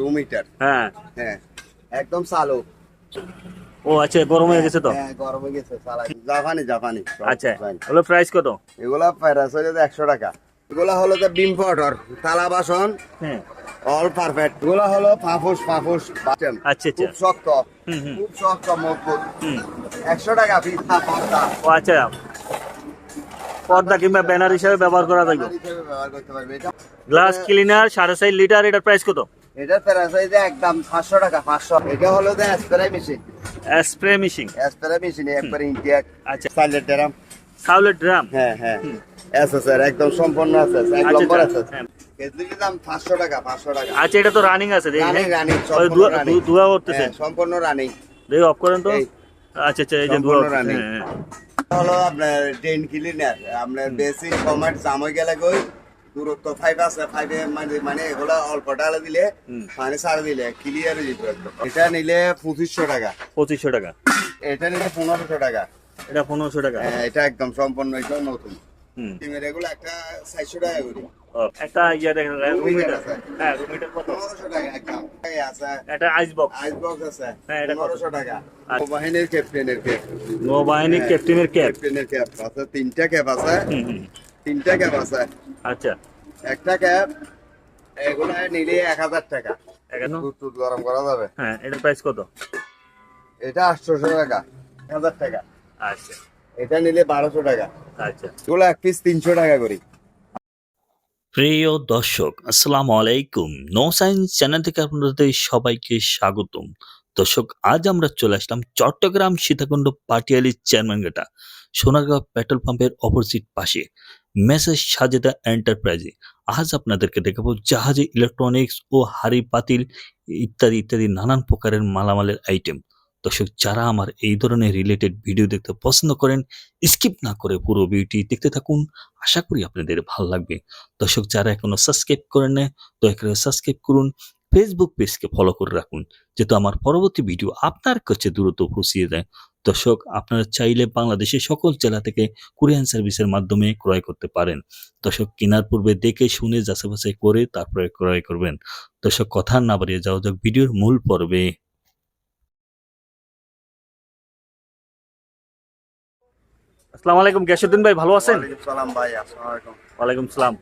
Room heater হ্যাঁ। হ্যাঁ একদম চালু ও আচ্ছা গরম হয়ে গেছে তো? হ্যাঁ গরম হয়ে গেছে চালাই জাপানি জাপানি আচ্ছা। হলো প্রাইস কত? এগুলা প্যারাস হলে একশো টাকা। এগুলা হলো যে বিম পাউডার থালা বাসন। হ্যাঁ। অল পারফেক্ট এগুলা হলো পাফুস পাফুস বাটেন আচ্ছা আচ্ছা। খুব শক্ত। খুব শক্ত মজবুত। একশো টাকা পিঠা পর্দা। ও আচ্ছা। পর্দা কিংবা ব্যানার হিসাবে ব্যবহার করা ব্যবহার করতে পারবে। গ্লাস ক্লিনার সাড়ে চার লিটার এটার প্রাইস কত? এটা প্যারাস হয়ে একদম পাঁচশো টাকা পাঁচশো। এটা হলো যে spray machine. Spray machine spray machine একবারে ইন্ডিয়াক আচ্ছা। সাইলেন্ট ড্রাম সাউলের ড্রাম হ্যাঁ হ্যাঁ। আছে স্যার একদম সম্পূর্ণ আছে এক আচ্ছা, নম্বর আচ্ছা, আছে হ্যাঁ। কেজলির দাম? পাঁচশো টাকা পাঁচশো টাকা। আচ্ছা এটা তো রানিং আছে দেখি রানিং রানিং ধোয়া- রানিং ধু- করতেছে হ্যাঁ, সম্পূর্ণ রানিং দেখি অফ করেন তো। আচ্ছা আচ্ছা এই যে ধোয়া হ্যাঁ, হ্যাঁ। হলো আপনার ড্রেন ক্লিনার আপনার বেসিক কমার্ট জাম গেলে কই? দূরত্ব ফাইভ আছে ফাইভে মানে মানে এগুলো অল্প ডালে দিলে হুম। পানি সার দিলে ক্লিয়ার হয়ে যেত একদম। এটা নিলে পঁচিশশো টাকা। পঁচিশশো টাকা। এটা নিলে পনেরোশো টাকা। এটা পনেরোশো টাকা। হ্যাঁ, এটা একদম সম্পূর্ণ এটা নতুন। এগুলো একটা চারশো টাকা করি। একটা ইয়ে দেখেন রুম হিটার হ্যাঁ রুম হিটার কত? পনেরোশো টাকা একদম আছে। এটা আইস বক্স আইস বক্স আছে। হ্যাঁ, এটা টাকা। আচ্ছা। বাহিনীর ক্যাপ্টেনের ক্যাপ নৌবাহিনী হ্যাঁ। ক্যাপ্টেনের ক্যাপ ক্যাপ্টেনের ক্যাপ আছে। তিনটা ক্যাপ আছে। তিনটা ক্যাপ আছে। আচ্ছা। একটা ক্যাপ এগুলো নিলে এক হাজার টাকা। এখানে দুধ টুধ গরম করা যাবে। হ্যাঁ এটার প্রাইস কত? এটা আটশোশো টাকা এক হাজার টাকা। আচ্ছা। এটা নিলে বারোশো টাকা। আচ্ছা। এগুলো এক পিস তিনশো টাকা করি। প্রিয় দর্শক আসসালামু আলাইকুম। নো সায়েন্স চ্যানেল থেকে আপনাদের সবাইকে স্বাগতম। দর্শক আজ আমরা চলে আসলাম চট্টগ্রাম সীতাকুণ্ড পাটিয়ালি চেয়ারম্যানঘাটা সোনারগাঁও পেট্রোল পাম্পের অপোজিট পাশে। মেসেজ সাজেদা এন্টারপ্রাইজে। আজ আপনাদেরকে দেখাবো জাহাজে ইলেকট্রনিক্স ও হাড়ি পাতিল ইত্যাদি ইত্যাদি নানান প্রকারের মালামালের আইটেম দর্শক, যারা আমার এই ধরনের রিলেটেড ভিডিও দেখতে পছন্দ করেন স্কিপ না করে পুরো ভিডিওটি দেখতে থাকুন। আশা করি আপনাদের ভালো লাগবে। দর্শক, যারা এখনও সাবস্ক্রাইব করেন না দয়া করে সাবস্ক্রাইব করুন। ফেসবুক পেজকে ফলো করে রাখুন, যেহেতু আমার পরবর্তী ভিডিও আপনার কাছে দ্রুত পৌঁছিয়ে দেয়। দর্শক আপনারা চাইলে বাংলাদেশের সকল জেলা থেকে কুরিয়ান সার্ভিসের মাধ্যমে ক্রয় করতে পারেন। দর্শক কেনার পূর্বে দেখে শুনে যাচাই বাছাই করে তারপরে ক্রয় করবেন। দর্শক কথা না বাড়িয়ে যাওয়া যাক ভিডিওর মূল পর্বে। আসসালামু আলাইকুম গ্যাসুদ্দিন ভাই ভালো আছেন? সালাম ভাই আসসালামু আলাইকুম। ওয়ালাইকুম সালাম।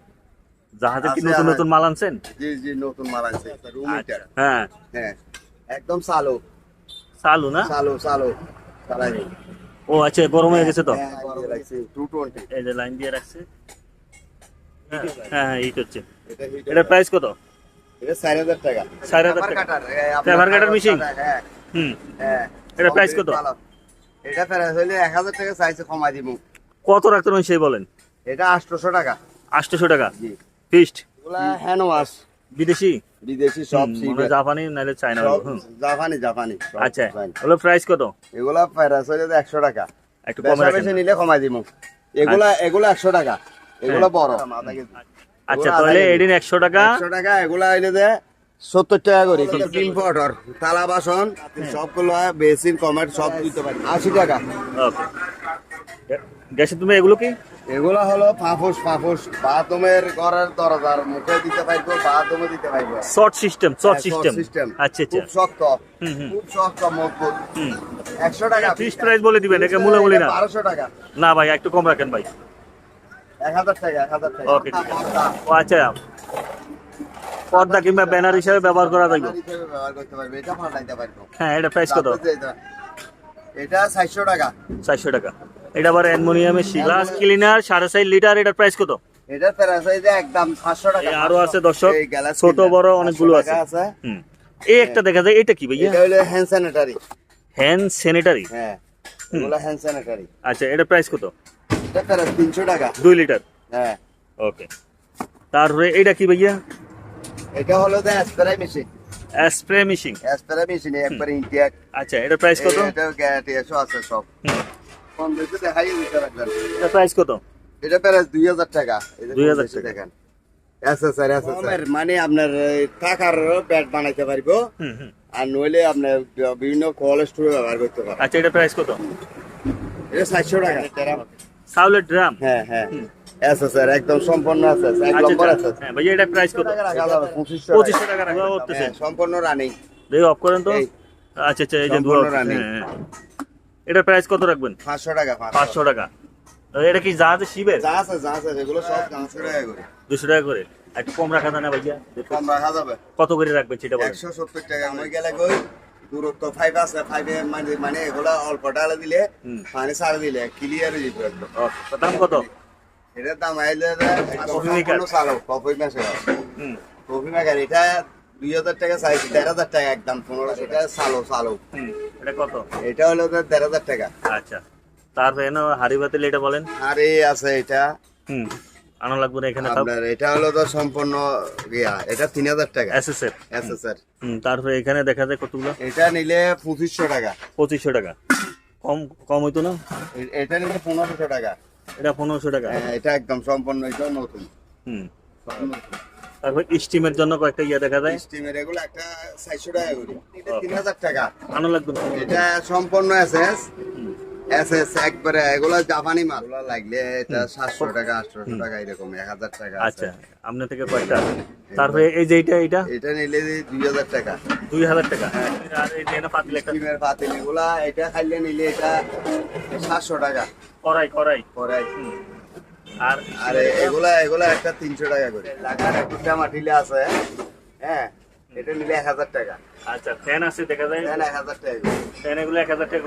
জাহাজে কি নতুন নতুন মাল আনছেন? জি জি নতুন মাল রুম হ্যাঁ। হ্যাঁ একদম চালু। চালু না? চালু চালু। চালাই দিই। ও আচ্ছা গরম হয়ে গেছে তো? হ্যাঁ, 220 এই যে লাইন দিয়ে রাখছে। হ্যাঁ হ্যাঁ। হ্যাঁ, হচ্ছে। এটা এটার প্রাইস কত? এটা 4000 টাকা। 4000 Paper টাকা। হ্যাঁ হুম। হ্যাঁ। কত? এটা প্রাইস হইলে 1000 টাকা চাইছে কমাই দিব। কত রাখতে সেই বলেন? এটা 800 টাকা। আটশোশো টাকা? জি। ফিস্ট হ্যান্ড ওয়াশ বিদেশি? বিদেশি সব মনে হয় জাপানি নাহলে চায়না জাপানি জাপানি। আচ্ছা। হলো প্রাইস কত? এগুলা প্রাইস হইলে 100 টাকা। একটু কমে রাখেন। বেশি নিলে কমাই দিব। এগুলা এগুলা 100 টাকা। এগুলা বড়। আচ্ছা এগুলো তাহলে। এদিন একশো টাকা। 100 টাকা এগুলা হইলে যে 70 টাকা করে। ইম্পোর্টার থালা বাসন সবগুলো বেসিন কমার সব দিতে পারি। 80 টাকা। ওকে। গ্যাসে তুমি এগুলো কি? এগুলা হলো পাফুস পাফুস বাথরুমের ঘরের দরজার মুখে দিতে পারব বাথরুমে দিতে পারব। শর্ট সিস্টেম শর্ট সিস্টেম আচ্ছা আচ্ছা। খুব শক্ত। খুব শক্ত মজবুত। হুম। একশো টাকা ফিক্সড প্রাইস বলে দিবেন একে মূলে বলি না। বারোশো টাকা। না ভাই একটু কম রাখেন ভাই। এক হাজার টাকা এক হাজার টাকা। ওকে ঠিক আছে। ও আচ্ছা। পর্দা কিংবা ব্যানার হিসাবে ব্যবহার করা হিসেবে ব্যবহার করতে পারবে এটা পাল্টাইতে পারব। হ্যাঁ এটা প্রাইস কত? এটা চারশো টাকা। চারশো টাকা। এটা আবার অ্যালমোনিয়ামের গ্লাস ক্লিনার সাড়ে চার লিটার এটার প্রাইস কত? এটার প্রাইস একদম পাঁচশো টাকা আরও আছে দর্শক ছোট বড় অনেকগুলো আছে। এই একটা দেখা যায় এটা কি ভাইয়া? এটা হলো হ্যান্ড স্যানিটারি হ্যান্ড স্যানিটারি হ্যাঁ এগুলো হ্যান্ড স্যানিটারি আচ্ছা এটা প্রাইস কত? এটা প্রাইস তিনশো টাকা। দুই লিটার হ্যাঁ। ওকে তারপরে এটা কি ভাইয়া? এটা হলো যে spray machine spray machine spray machine একবারে ইন্ডিয়াক আচ্ছা এটা প্রাইস কত? এটা গ্যারান্টি আছে সব। কম বেশি দেখাই দিতে পারবেন এটা প্রাইস কত? এটা প্রাইস দুই হাজার টাকা। এই যে 2000 কম বেশি টাকা। দেখেন এসএসআর এসএসআর মানে আপনার টাকার ব্যাট বানাইতে পারব। আর নইলে আপনার বিভিন্ন কোল্ড স্টোরে ব্যবহার করতে পারবেন আচ্ছা এটা প্রাইস কত? এটা সাতশো টাকা। সাউলের ড্রাম হ্যাঁ হ্যাঁ। হুম। এসএসআর একদম সম্পূর্ণ এক আচ্ছা নম্বর আচ্ছা। হ্যাঁ ভাইয়া এটা প্রাইস কত? রাখা যাবে 2500 পঁচিশশো টাকা রাখা করতেছে হ্যাঁ, সম্পূর্ণ রানিং দেখি অফ করেন তো? আচ্ছা আচ্ছা এই যে সম্পূর্ণ দুয়া- এটার প্রাইস কত রাখবেন? 500 টাকা 500 পাঁচশো টাকা। এটা কি জাহাজে শিবের? যা আছে যা আছে এগুলো সব 500 টাকা করে। দুশো টাকা করে। একটু কম রাখা যায় না ভাইয়া। কম রাখা যাবে। কত করে রাখবেন সেটা বলেন। 170 টাকা। আমি গেলে কই দূরত্ব 5 আছে 5 এ মানে মানে এগুলো অল্প ডালে দিলে হুম। পানি ছাড় দিলে ক্লিয়ার হয়ে যাবে একদম। দাম কত? এটার দাম আইলে কফি মেকার। চালো কফি মেকার হুম। কফি মেকার এটা দুই হাজার টাকা চাইছি দেড় হাজার টাকা একদম পনেরোশো টাকা চালো হুম। এটা কত? এটা হলো তো দেড় হাজার টাকা। আচ্ছা। তারপরে এনে হাড়ি বাতিল এটা বলেন? আর এই আছে এটা। হুম। আনা লাগবে না এখানে আপনার এটা হলো তো সম্পূর্ণ ইয়া এটা তিন হাজার টাকা। এসএসএফ এসএসআর হুম তারপরে এখানে দেখা যায় কতগুলো? এটা নিলে পঁচিশশো টাকা। পঁচিশশো টাকা। কম কম হইতো না? এটা নিলে পনেরোশো টাকা। এটা পনেরোশো টাকা। হ্যাঁ, এটা একদম সম্পূর্ণ এটা নতুন। হুম। তারপর স্টিমের জন্য কয়েকটা ইয়ে দেখা যায়। স্টিমের এগুলো একটা চারশো টাকা করে। এটা তিন হাজার টাকা। আনা লাগবে এটা সম্পূর্ণ এসএস। এসএস একবারে এগুলো জাপানি মাল। লাগলে এটা সাতশো টাকা আটশো টাকা এরকম এক হাজার টাকা আচ্ছা আপনার থেকে কয়েকটা তারপরে এই যে এইটা এইটা? এটা নিলে দুই হাজার টাকা। দুই হাজার টাকা। আর এই যে এটা পাতিল একটা। স্টিমের পাতিল এগুলা এটা খাইলে নিলে এটা সাতশো টাকা। করাই করাই হুম। হ্যাঁ? আচ্ছা, এগুলো এক হাজার টাকা।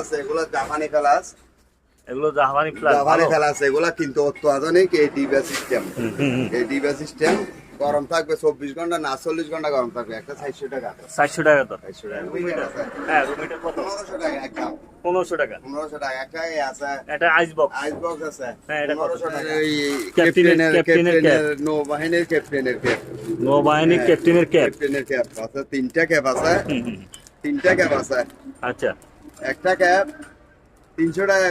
আছে এগুলো জাপানি কালাস এগুলো জাপানি কিন্তু অত্যাধুনিক ডিবা সিস্টেম। এই ডিবা সিস্টেম গরম থাকবে চব্বিশ ঘণ্টা না চল্লিশ ঘণ্টা গরম থাকবে একটা চারশো টাকা। চারশো টাকা তো? চারশো টাকা। টাকা। টাকা আছে। আছে। টাকা? নৌবাহিনীর ক্যাপ্টেনের নৌবাহিনীর ক্যাপ্টেনের আছে আছে। আচ্ছা। একটা টাকা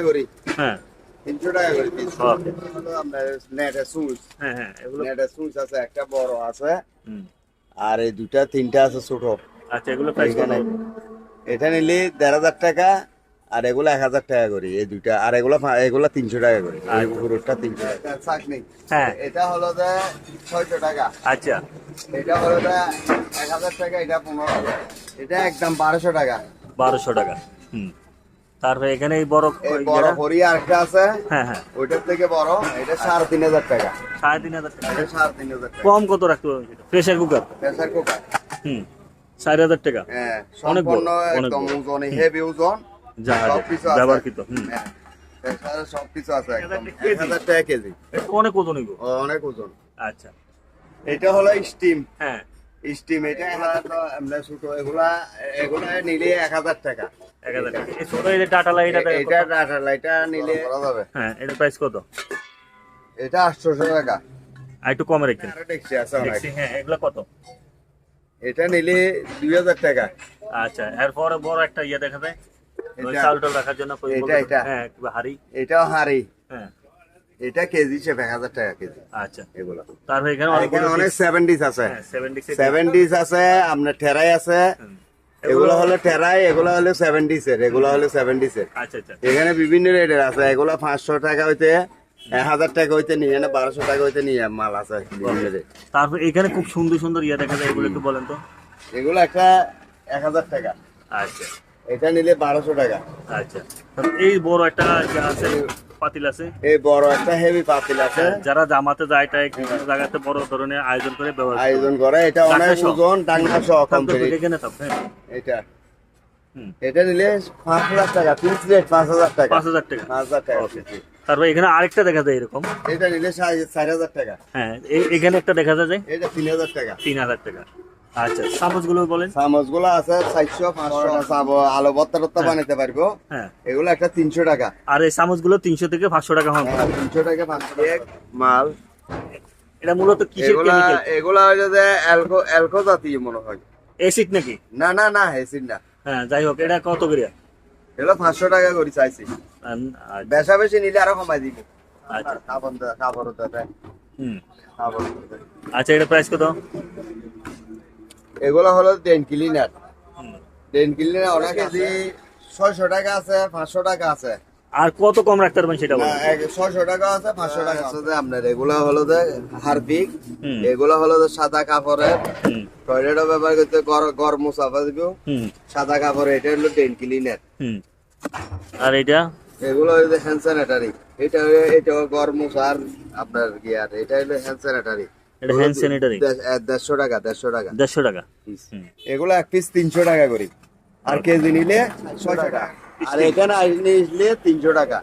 হ্যাঁ। 300 টাকা হ্যাঁ আছে একটা বড় আছে। আর এই দুটা তিনটা আছে ছোট। আচ্ছা এগুলো এটা নিলে দেড় হাজার টাকা আর এগুলো এক হাজার টাকা করি। এই দুইটা আর এগুলো এগুলো তিনশো টাকা করি। পুরোটা তিনশো টাকা। হ্যাঁ। এটা হলো যে ছয়শো টাকা। আচ্ছা। এটা হলো যে এক হাজার টাকা এটা পনেরো টাকা। এটা একদম বারোশো টাকা। বারোশো টাকা। হুম। তারপরে এখানে এই বড় বড় হরি আরেকটা আছে। হ্যাঁ হ্যাঁ। ওইটার থেকে বড়। এটা সাড়ে তিন হাজার টাকা। সাড়ে তিন হাজার টাকা। এটা সাড়ে তিন হাজার টাকা। কম কত রাখতে হবে প্রেসার কুকার প্রেসার কুকার হুম। চার হাজার টাকা। হ্যাঁ অনেক বড়, অনেক ওজন হেভি ওজন। জাহাজে ব্যবহৃত হুম। হ্যাঁ প্রেসার আছে একদম। এক হাজার টাকা কেজি। অনেক ওজন অনেক ওজন। আচ্ছা। এটা হলো স্টিম। হ্যাঁ। স্টিম এটা আমরা ছোট এগুলা এগুলা নিলে এক হাজার টাকা। এক হাজার টাকা। এই ছোট এই যে টাটা লাইট এটা ডাটা লাইটা নিলে হ্যাঁ এটা প্রাইস কত? এটা আটশোশো টাকা। আর একটু কমে দেখছি, হ্যাঁ এগুলো কত? এটা নিলে দুই হাজার টাকা। আচ্ছা এরপরে বড় একটা ইয়ে দেখা যায়। ওই এটা- রাখার জন্য এটা- এটা। হ্যাঁ হাড়ি। এটাও হাড়ি। হ্যাঁ। এটা কেজি হিসেবে এক হাজার টাকা কেজি। আচ্ছা। এগুলো। তারপরে এখানে অনেক এখানে অনেক সেভেন্টিস আছে। সেভেন্টিস আছে আপনার টেরাই আছে। এগুলো হলো টেরাই এগুলো হলো সেভেন্টিস এর এগুলো হলো সেভেন্টিস এর। আচ্ছা আচ্ছা। এখানে বিভিন্ন রেটের আছে। এগুলো পাঁচশো টাকা হইতে এক হাজার টাকা হইতে নিয়ে না বারোশো টাকা হইতে নিয়ে মাল আছে। তারপর এখানে খুব সুন্দর সুন্দর ইয়ে দেখা যায় এগুলো একটু বলেন তো। এগুলো একটা এক হাজার টাকা। আচ্ছা। এটা নিলে বারোশো টাকা। আচ্ছা। এই বড় একটা আছে পাতিল আছে? এই বড় একটা হেভি পাতিল আছে। যারা জামাতে যায় টাই জায়গাতে বড় ধরনের আয়োজন করে ব্যবহার আয়োজন করে এটা অনেক ওজন ডাঙ্গা সহ কমপ্লিট এখানে হ্যাঁ। এটা। হুম। এটা নিলে পাঁচ হাজার টাকা পাঁচ হাজার টাকা। পাঁচ হাজার টাকা। পাঁচ হাজার টাকা তারপর এখানে আরেকটা দেখা যায় এরকম। এটা নিলে চার হাজার টাকা। হ্যাঁ এখানে একটা দেখা যায় যে এটা তিন হাজার টাকা। তিন হাজার টাকা। আচ্ছা বলেন। আছে চাবো আলো টত্তা বানাতে পারব। হ্যাঁ। এগুলো একটা তিনশো টাকা। আর এই চামচগুলো তিনশো থেকে পাঁচশো টাকা হবে হ্যাঁ, তিনশো টাকা। এক মাল। এটা মূলত কিসের এগুলা কেমিক্যাল এগুলা হচ্ছে যে অ্যালকো অ্যালকো জাতীয় মনে হয়। অ্যাসিড নাকি? না না না হ্যাঁ যাই হোক এটা কত করে এগুলো পাঁচশো টাকা করে চাইছি। আচ্ছা। বেশা বেশি নিলে আরও কমাই দিব। আচ্ছা। কাপড় কাপড় হুম। আচ্ছা এটা প্রাইস কত? এগুলো হলো ডেন ক্লিনার। ডেন ক্লিনার অনেক কেজি ছয়শো টাকা আছে পাঁচশো টাকা আছে। আর কত কম রাখতে পারবেন সেটা বলুন। এক- ছয়শো টাকা আছে পাঁচশো টাকা আছে। যে আপনার এগুলা হলো যে হারপিক হুম। এগুলা হলো যে সাদা কাপড়ের। হুম। টয়লেটও ব্যবহার করতে গর- গরম মুসাফা দিব। হুম। সাদা কাপড় এটা হলো ডেন ক্লিনার। হুম। আর এটা? এগুলো হলো যে হ্যান্ড স্যানিটারি এটা হলো- এটা গরম মুসার আপনার গিয়ার এটা হলো হ্যান্ড স্যানিটারি এটা হ্যান্ড স্যানিটারি দেড়শো টাকা দেড়শো টাকা। দেড়শো টাকা। হুম। এগুলো এক পিস তিনশো টাকা করি। আর কেজি নিলে ছয়শো টাকা। আর এখানে নিলে তিনশো টাকা।